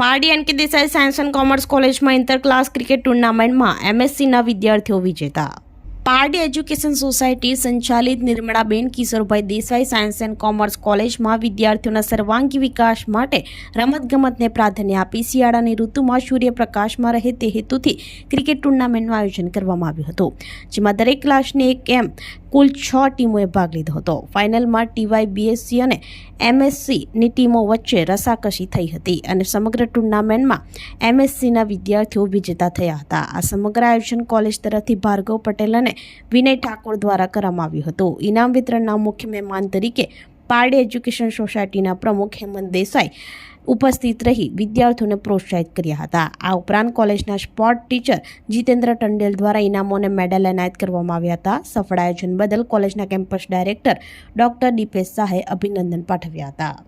Pardi N K Desai science and commerce કોલેજમાં inter class cricket ટુર્નામેન્ટમાં એમએસસીના વિદ્યાર્થીઓ વિજેતા. પારડી એજ્યુકેશન સોસાયટી સંચાલિત Nirmalaben Kishorbhai Desai science and commerce કોલેજમાં વિદ્યાર્થીઓના સર્વાંગી વિકાસ માટે રમતગમતને પ્રાધાન્ય આપી શિયાળાની ઋતુમાં સૂર્યપ્રકાશમાં રહે તે હેતુથી ક્રિકેટ ટુર્નામેન્ટનું આયોજન કરવામાં આવ્યું હતું, જેમાં દરેક ક્લાસની એક એમ કુલ છ ટીમોએ ભાગ લીધો હતો. ફાઇનલમાં ટીવાય બીએસસી અને એમએસસીની ટીમો વચ્ચે રસાકસી થઈ હતી અને સમગ્ર ટુર્નામેન્ટમાં એમએસસીના વિદ્યાર્થીઓ વિજેતા થયા હતા. આ સમગ્ર આયોજન કોલેજ તરફથી ભાર્ગવ પટેલ અને વિનય ઠાકોર દ્વારા કરવામાં આવ્યું હતું. ઇનામ વિતરણના મુખ્ય મહેમાન તરીકે પારડી એજ્યુકેશન સોસાયટીના પ્રમુખ હેમંત દેસાઈ ઉપસ્થિત રહી વિદ્યાર્થીઓને પ્રોત્સાહિત કર્યા હતા. આ ઉપરાંત કોલેજના સ્પોર્ટ ટીચર જીતેન્દ્ર ટંડેલ દ્વારા ઇનામો અને મેડલ એનાયત કરવામાં આવ્યા હતા. સફળ આયોજન બદલ કોલેજના કેમ્પસ ડાયરેક્ટર ડોક્ટર દીપેશ શાહે અભિનંદન પાઠવ્યા હતા.